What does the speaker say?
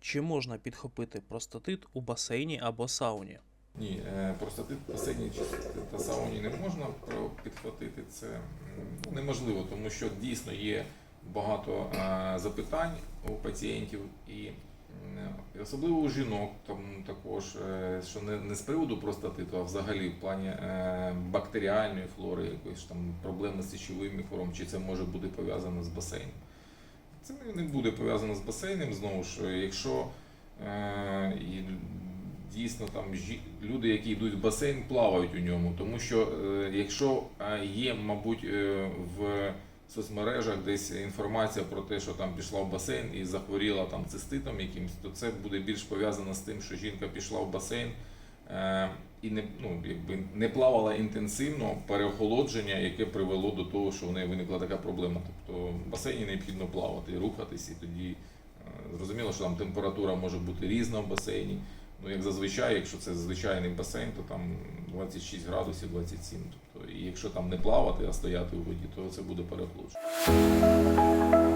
Чи можна підхопити простатит у басейні або сауні? Ні, е, простатит в басейні та сауні не можна підхватити. Це ну, неможливо, тому що дійсно є багато е, запитань у пацієнтів і особливо у жінок, там також, е, що не, не з приводу простатиту, а взагалі в плані е, бактеріальної флори, якоїсь там проблеми з сечовим мікробом, чи це може бути пов'язано з басейном. Це не- буде пов'язано з басейном. Знову ж, якщо е, дійсно там люди, які йдуть в басейн, плавають у ньому. Тому що е, якщо е, є, мабуть, е, в соцмережах десь інформація про те, що там пішла в басейн і захворіла там циститом якимось, то це буде більш пов'язано з тим, що жінка пішла в басейн. е, І не, ну, якби не плавала інтенсивно переохолодження, яке привело до того, що в неї виникла така проблема. Тобто в басейні необхідно плавати, рухатись, і тоді е, зрозуміло, що там температура може бути різна в басейні. Ну, як зазвичай, якщо це звичайний басейн, то там 26 градусів, 27. Тобто, і якщо там не плавати, а стояти у воді, то це буде переохолодження.